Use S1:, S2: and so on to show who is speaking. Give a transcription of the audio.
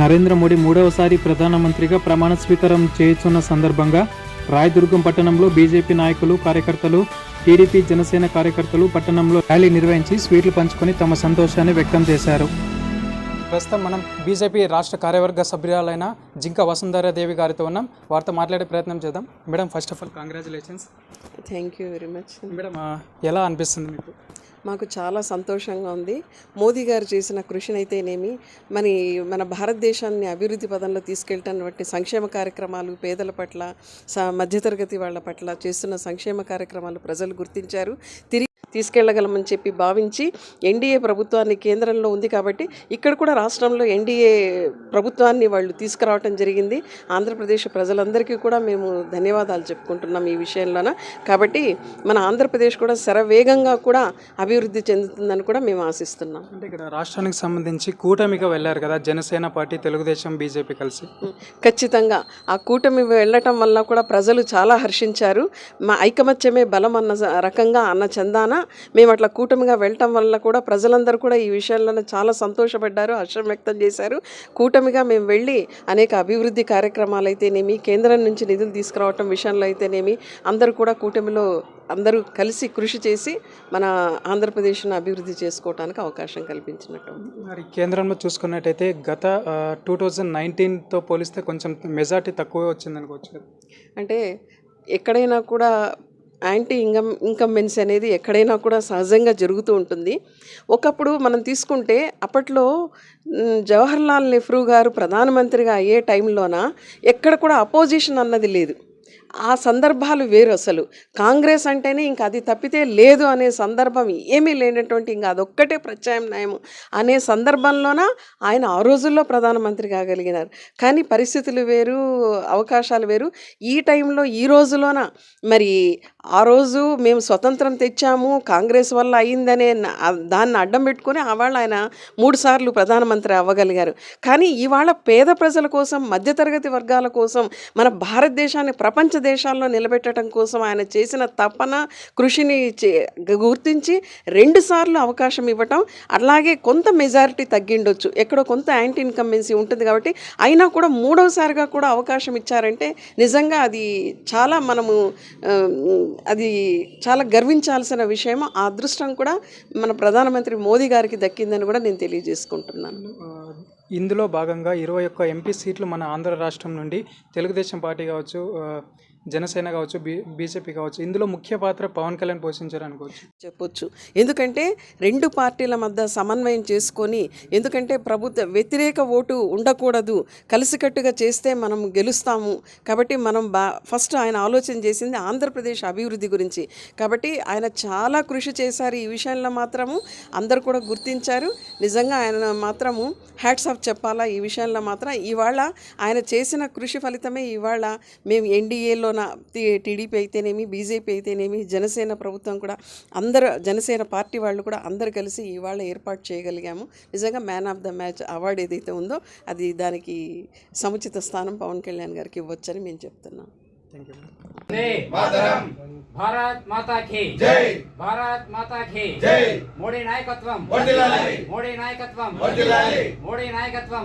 S1: నరేంద్ర మోడీ మూడవసారి ప్రధానమంత్రిగా ప్రమాణ స్వీకారం చేస్తున్న సందర్భంగా రాయదుర్గం పట్టణంలో బీజేపీ నాయకులు కార్యకర్తలు టీడీపీ జనసేన కార్యకర్తలు పట్టణంలో ర్యాలీ నిర్వహించి స్వీట్లు పంచుకొని తమ సంతోషాన్ని వ్యక్తం చేశారు. ప్రస్తుతం మనం బీజేపీ రాష్ట్ర కార్యవర్గ సభ్యురాలైన జింక వసుంధరాదేవి గారితో ఉన్నాం. వారితో మాట్లాడే ప్రయత్నం చేద్దాం. Madam first of all congratulations
S2: thank you very much
S1: madam ఎలా అనిపిస్తుంది మీకు?
S2: మాకు చాలా సంతోషంగా ఉంది. మోదీ గారు చేసిన కృషినైతేనేమి మరి మన భారతదేశాన్ని అభివృద్ధి పదంలో తీసుకెళ్ళటం బట్టి సంక్షేమ కార్యక్రమాలు పేదల పట్ల స మధ్యతరగతి వాళ్ళ పట్ల చేస్తున్న సంక్షేమ కార్యక్రమాలు ప్రజలు గుర్తించారు. తిరిగి తీసుకెళ్ళగలమని చెప్పి భావించి ఎన్డీఏ ప్రభుత్వాన్ని కేంద్రంలో ఉంది కాబట్టి ఇక్కడ కూడా రాష్ట్రంలో ఎన్డీఏ ప్రభుత్వాన్ని వాళ్ళు తీసుకురావటం జరిగింది. ఆంధ్రప్రదేశ్ ప్రజలందరికీ కూడా మేము ధన్యవాదాలు చెప్పుకుంటున్నాం ఈ విషయంలోన. కాబట్టి మన ఆంధ్రప్రదేశ్ కూడా శరవేగంగా కూడా అభివృద్ధి చెందుతుందని కూడా మేము ఆశిస్తున్నాం.
S1: అంటే ఇక్కడ రాష్ట్రానికి సంబంధించి కూటమిగా వెళ్ళారు కదా జనసేన పార్టీ తెలుగుదేశం బీజేపీ కలిసి.
S2: ఖచ్చితంగా. ఆ కూటమి వెళ్ళటం వల్ల కూడా ప్రజలు చాలా హర్షించారు. మా ఐకమత్యమే బలం అన్న రకంగా అన్న చందాన మేము అట్లా కూటమిగా వెళ్ళటం వల్ల కూడా ప్రజలందరూ కూడా ఈ విషయంలో చాలా సంతోషపడ్డారు హర్షం వ్యక్తం చేశారు కూటమిగా మేము వెళ్ళి అనేక అభివృద్ధి కార్యక్రమాలు అయితేనేమి కేంద్రం నుంచి నిధులు తీసుకురావటం విషయంలో అయితేనేమి అందరూ కూడా కూటమిలో అందరూ కలిసి కృషి చేసి మన ఆంధ్రప్రదేశ్ను అభివృద్ధి చేసుకోవడానికి అవకాశం కల్పించినట్టు.
S1: మరి కేంద్రంలో చూసుకున్నట్టయితే గత టూ థౌజండ్ నైన్టీన్తో పోలిస్తే కొంచెం మెజార్టీ తక్కువ వచ్చింది అనుకోవచ్చు కదా
S2: అంటే ఎక్కడైనా కూడా యాంటీ ఇన్కమ్ ఇన్కంబెన్సీ అనేది ఎక్కడైనా కూడా సహజంగా జరుగుతూ ఉంటుంది. ఒకప్పుడు మనం తీసుకుంటే అప్పట్లో జవహర్లాల్ నెహ్రూ గారు ప్రధానమంత్రిగా అయ్యే టైంలోన ఎక్కడ కూడా అపోజిషన్ అన్నది లేదు. ఆ సందర్భాలు వేరు అసలు. కాంగ్రెస్ అంటేనే ఇంకా అది తప్పితే లేదు అనే సందర్భం ఏమీ లేనటువంటి ఇంకా అదొక్కటే ప్రత్యామ్నాయం అనే సందర్భంలోన ఆయన ఆ రోజుల్లో ప్రధానమంత్రి కాగలిగినారు. కానీ పరిస్థితులు వేరు అవకాశాలు వేరు. ఈ టైంలో ఈ రోజులోన? మరి ఆ రోజు మేము స్వతంత్రం తెచ్చాము కాంగ్రెస్ వల్ల అయిందనే దాన్ని అడ్డం పెట్టుకొని ఆవాళ ఆయన మూడుసార్లు ప్రధానమంత్రి అవ్వగలిగారు. కానీ ఇవాళ పేద ప్రజల కోసం మధ్యతరగతి వర్గాల కోసం మన భారతదేశాన్ని ప్రపంచ దేశాల్లో నిలబెట్టడం కోసం ఆయన చేసిన తపన కృషిని చే- గుర్తించి రెండుసార్లు అవకాశం ఇవ్వటం అలాగే కొంత మెజారిటీ తగ్గిండొచ్చు. ఎక్కడో కొంత యాంటీ ఇన్కంబెన్సీ ఉంటుంది కాబట్టి అయినా కూడా మూడవసారిగా కూడా అవకాశం ఇచ్చారంటే నిజంగా అది చాలా మనము అది చాలా గర్వించాల్సిన విషయం ఆ అదృష్టం కూడా మన ప్రధానమంత్రి మోదీ గారికి దక్కిందని కూడా నేను తెలియజేసుకుంటున్నాను.
S1: ఇందులో భాగంగా ఇరవై ఒక్క ఎంపీ సీట్లు మన ఆంధ్ర రాష్ట్రం నుండి తెలుగుదేశం పార్టీ కావచ్చు జనసేన కావచ్చు బీ బీజేపీ కావచ్చు ఇందులో ముఖ్య పాత్ర పవన్ కళ్యాణ్ పోషించారు అనుకోవచ్చు.
S2: చెప్పొచ్చు. ఎందుకంటే రెండు పార్టీల మధ్య సమన్వయం చేసుకొని ఎందుకంటే ప్రభుత్వ వ్యతిరేక ఓటు ఉండకూడదు. కలిసికట్టుగా చేస్తే మనం గెలుస్తాము. కాబట్టి మనం బా ఫస్ట్ ఆయన ఆలోచన చేసింది ఆంధ్రప్రదేశ్ అభివృద్ధి గురించి. కాబట్టి ఆయన చాలా కృషి చేశారు ఈ విషయంలో మాత్రము. అందరు కూడా గుర్తించారు. నిజంగా ఆయన మాత్రము హ్యాట్స్ ఆఫ్ చెప్పాలా ఈ విషయంలో మాత్రం. ఇవాళ ఆయన చేసిన కృషి ఫలితమే ఇవాళ మేము ఎన్డీఏలో ఎన్డీఏలోన టీడీపీ అయితేనేమి బీజేపీ అయితేనేమి జనసేన ప్రభుత్వం కూడా అందరు జనసేన పార్టీ వాళ్ళు కూడా అందరు కలిసి ఇవాళ ఏర్పాటు చేయగలిగాము. నిజంగా man of the match award ఏదైతే ఉందో అది దానికి సముచిత స్థానం పవన్ కళ్యాణ్ గారికి ఇవ్వచ్చని మేము చెప్తున్నాం.
S3: భారత్ మాతా కి. జై. భారత్ మాతా కి. జై. మోడీ నాయకత్వం. మోడీ నాయకత్వం. మోడీ నాయకత్వం.